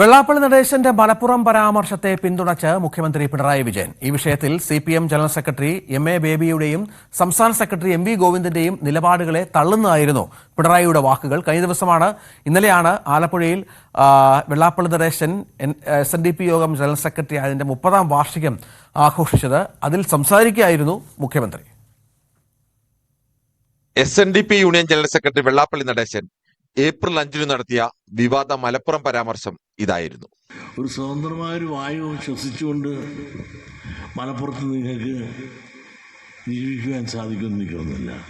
വെള്ളാപ്പള്ളി നടേശന്റെ മലപ്പുറം പരാമർശത്തെ പിന്തുണച്ച് മുഖ്യമന്ത്രി പിണറായി വിജയൻ. ഈ വിഷയത്തിൽ C P M general secretary M A ബേബിയുടെയും സംസ്ഥാന സെക്രട്ടറി എം വി ഗോവിന്ദന്റെയും നിലപാടുകളെ തള്ളുന്നതായിരുന്നു പിണറായിയുടെ വാക്കുകൾ. കഴിഞ്ഞ ദിവസമാണ് ഇന്നലെയാണ് ആലപ്പുഴയിൽ Vellappally Natesan S N D P Yogam general secretary അതിന്റെ മുപ്പതാം വാർഷികം ആഘോഷിച്ചത്. അതിൽ സംസാരിക്കുകയായിരുന്നു മുഖ്യമന്ത്രി. S N D P union general secretary Vellappally Natesan. April അഞ്ചിന് നടത്തിയ വിവാദ മലപ്പുറം പരാമർശം ഇതായിരുന്നു. ഒരു സ്വതന്ത്രമായ ഒരു വായു ശ്വസിച്ചുകൊണ്ട് മലപ്പുറത്ത് നിങ്ങൾക്ക് ജീവിക്കുവാൻ സാധിക്കുമെന്ന് എനിക്ക് തോന്നുന്നില്ല.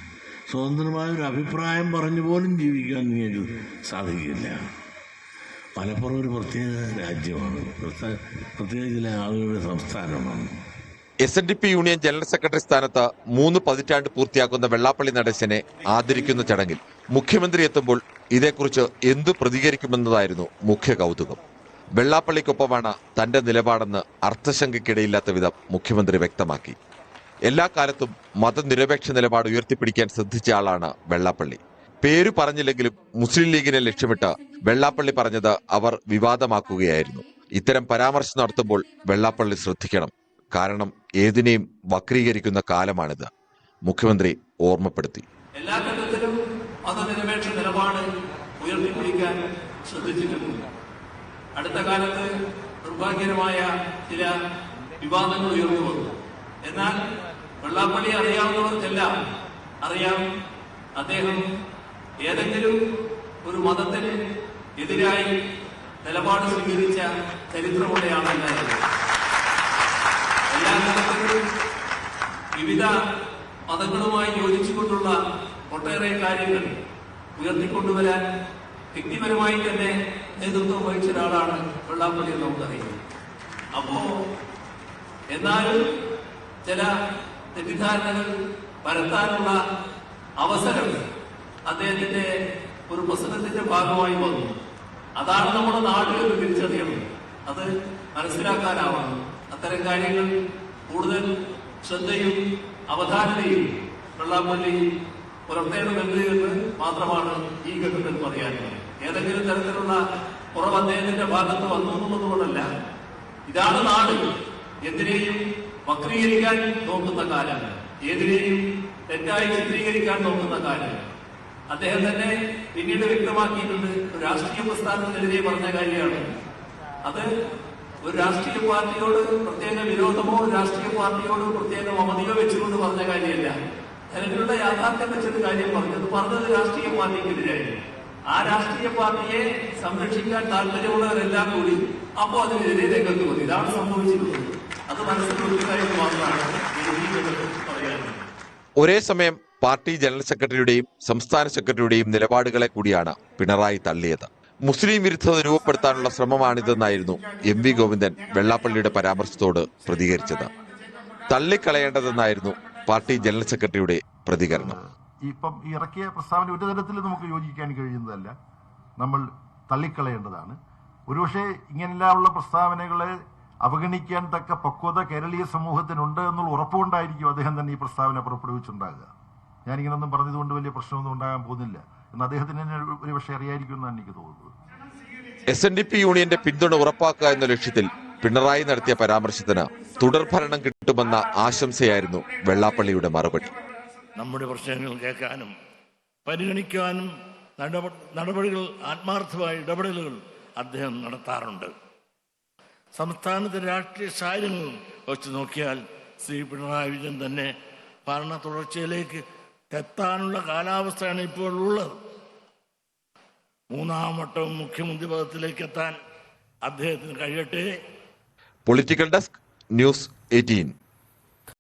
സ്വതന്ത്രമായ ഒരു അഭിപ്രായം പറഞ്ഞു പോലും ജീവിക്കാൻ നിങ്ങൾക്ക് സാധിക്കില്ല. മലപ്പുറം ഒരു പ്രത്യേക രാജ്യമാണ്. പ്രത്യേക ചില ആളുകളുടെ സംസ്ഥാനമാണ്. S N D P union general secretary സ്ഥാനത്ത് മൂന്ന് പതിറ്റാണ്ട് പൂർത്തിയാക്കുന്ന വെള്ളാപ്പള്ളി നടേശനെ ആദരിക്കുന്ന ചടങ്ങിൽ മുഖ്യമന്ത്രി എത്തുമ്പോൾ ഇതേക്കുറിച്ച് എന്തു പ്രതികരിക്കുമെന്നതായിരുന്നു മുഖ്യ കൗതുകം. വെള്ളാപ്പള്ളിക്കൊപ്പമാണ് തന്റെ നിലപാടെന്ന് അർത്ഥശങ്കയ്ക്കിടയില്ലാത്ത വിധം മുഖ്യമന്ത്രി വ്യക്തമാക്കി. എല്ലാ കാലത്തും മതനിരപേക്ഷ നിലപാട് ഉയർത്തിപ്പിടിക്കാൻ ശ്രദ്ധിച്ച ആളാണ് വെള്ളാപ്പള്ളി. പേര് പറഞ്ഞില്ലെങ്കിലും മുസ്ലിം ലീഗിനെ ലക്ഷ്യമിട്ട് വെള്ളാപ്പള്ളി പറഞ്ഞത് അവർ വിവാദമാക്കുകയായിരുന്നു. ഇത്തരം പരാമർശം നടത്തുമ്പോൾ വെള്ളാപ്പള്ളി ശ്രദ്ധിക്കണം. കാരണം ഏതിനെയും വക്രീകരിക്കുന്ന കാലമാണിത്. മുഖ്യമന്ത്രി ഓർമ്മപ്പെടുത്തി. എല്ലാ ഘട്ടത്തിലും മതനിരപേക്ഷ നിലപാട് ഉയർത്തിപ്പിടിക്കാൻ ശ്രദ്ധിച്ചിട്ടുണ്ട്. അടുത്ത കാലത്ത് നിർഭാഗ്യകരമായ ചില വിവാദങ്ങൾ ഉയർന്നു വന്നു. എന്നാൽ വെള്ളാപ്പള്ളി അറിയാവുന്നവർക്കെല്ലാം അറിയാം അദ്ദേഹം ഏതെങ്കിലും ഒരു മതത്തിന് എതിരായി നിലപാട് സ്വീകരിച്ച ചരിത്രമുള്ളയാളല്ലായിരുന്നു എല്ലാ ഘട്ടത്തിലും വിവിധ മതങ്ങളുമായി യോജിച്ചുകൊണ്ടുള്ള ഒട്ടേറെ കാര്യങ്ങൾ ഉയർത്തിക്കൊണ്ടുവരാൻ വ്യക്തിപരമായി തന്നെ നേതൃത്വം വഹിച്ച ഒരാളാണ് വെള്ളാപ്പള്ളി എന്ന് നമുക്കറിയാം. അപ്പോ എന്നാലും ചില തെറ്റിദ്ധാരണകൾ പരത്താനുള്ള അവസരം അദ്ദേഹത്തിന്റെ ഒരു പ്രസംഗത്തിന്റെ ഭാഗമായി വന്നു. അതാണ് നമ്മുടെ നാടുകൾ തിരിച്ചറിയണം അത് മനസ്സിലാക്കാനാവണം. അത്തരം കാര്യങ്ങൾ കൂടുതൽ ശ്രദ്ധയും അവധാനതയും വെള്ളാപ്പള്ളി പുലർത്തേണ്ടതുണ്ട് എന്ന് മാത്രമാണ് ഈ ഘട്ടത്തിൽ പറയാനുള്ളത്. ഏതെങ്കിലും തരത്തിലുള്ള കുറവ് അദ്ദേഹത്തിന്റെ ഭാഗത്ത് വന്നു എന്നുള്ളതുകൊണ്ടല്ല. ഇതാണ് നാട്. എന്തിനേയും വക്രീകരിക്കാൻ നോക്കുന്ന കാലം ഏതിനേയും തെറ്റായി ചിത്രീകരിക്കാൻ നോക്കുന്ന കാലം അദ്ദേഹം തന്നെ പിന്നീട് വ്യക്തമാക്കിയിട്ടുണ്ട്. രാഷ്ട്രീയ പ്രസ്ഥാനത്തിനെതിരെ പറഞ്ഞ കാര്യമാണ്. അത് ഒരു രാഷ്ട്രീയ പാർട്ടിയോട് പ്രത്യേക വിരോധമോ രാഷ്ട്രീയ പാർട്ടിയോട് പ്രത്യേക മമതയോ വെച്ചുകൊണ്ട് പറഞ്ഞ കാര്യമല്ല. ജനങ്ങളുടെ യാഥാർത്ഥ്യം വെച്ചൊരു കാര്യം പറഞ്ഞു. അത് പറഞ്ഞത് രാഷ്ട്രീയ പാർട്ടിക്കെതിരായി. ആ രാഷ്ട്രീയ പാർട്ടിയെ സംരക്ഷിക്കാൻ താല്പര്യമുള്ളവരെല്ലാം കൂടി അപ്പോൾ അതിനെതിരെ രംഗത്ത് വന്നു. ഇതാണ് സംഭവിച്ചിട്ടുള്ളത്. അത് വെക്കുകയെന്ന് മാത്രമാണ് ഒരേ സമയം പാർട്ടി ജനറൽ സെക്രട്ടറിയുടെയും സംസ്ഥാന സെക്രട്ടറിയുടെയും നിലപാടുകളെ കൂടിയാണ് പിണറായി തള്ളിയത്. മുസ്ലിം വിരുദ്ധത രൂപപ്പെടുത്താനുള്ള ശ്രമമാണിതെന്നായിരുന്നു എം വി ഗോവിന്ദൻ വെള്ളാപ്പള്ളിയുടെ പരാമർശത്തോട് പ്രതികരിച്ചത്. തള്ളിക്കളയേണ്ടതെന്നായിരുന്നു പാർട്ടി ജനറൽ സെക്രട്ടറിയുടെ പ്രതികരണം. ഇപ്പം ഇറക്കിയ പ്രസ്താവന ഒരു തരത്തിൽ നമുക്ക് യോജിക്കാൻ കഴിയുന്നതല്ല. നമ്മൾ തള്ളിക്കളയേണ്ടതാണ്. ഒരുപക്ഷെ ഇങ്ങനെയുള്ള പ്രസ്താവനകളെ അവഗണിക്കാൻ തക്ക പക്വത കേരളീയ സമൂഹത്തിനുണ്ട് എന്നുള്ള ഉറപ്പുകൊണ്ടായിരിക്കും അദ്ദേഹം തന്നെ ഈ പ്രസ്താവന പുറപ്പെടുവിച്ചുണ്ടാകുക ഞാനിങ്ങനൊന്നും പറഞ്ഞതുകൊണ്ട് വലിയ പ്രശ്നമൊന്നും ഉണ്ടാകാൻ പോകുന്നില്ല. എന്ന് അദ്ദേഹത്തിന് ഒരു- പക്ഷേ അറിയായിരിക്കും എന്നാണ് എനിക്ക് തോന്നുന്നത്. എസ് എൻ ഡി പി യൂണിയന്റെ പിന്തുണ ഉറപ്പാക്കുക എന്ന ലക്ഷ്യത്തിൽ പിണറായി നടത്തിയ പരാമർശത്തിന് തുടർഭരണം കിട്ടുമെന്ന ആശംസയായിരുന്നു വെള്ളാപ്പള്ളിയുടെ മറുപടി. നമ്മുടെ പ്രശ്നങ്ങൾ കേൾക്കാനും പരിഗണിക്കാനും നടപ- നടപടികൾ ആത്മാർത്ഥമായ ഇടപെടലുകൾ അദ്ദേഹം നടത്താറുണ്ട്. സംസ്ഥാനത്തെ രാഷ്ട്രീയ സാഹചര്യങ്ങൾ വെച്ച് നോക്കിയാൽ ശ്രീ പിണറായി വിജയൻ തന്നെ ഭരണ തുടർച്ചയിലേക്ക് എത്താനുള്ള കാലാവസ്ഥയാണ് ഇപ്പോൾ ഉള്ളത്. മൂന്നാം വട്ടം മുഖ്യമന്ത്രി പദത്തിലേക്ക് എത്താൻ അദ്ദേഹത്തിന് കഴിയട്ടെ. Political desk news eighteen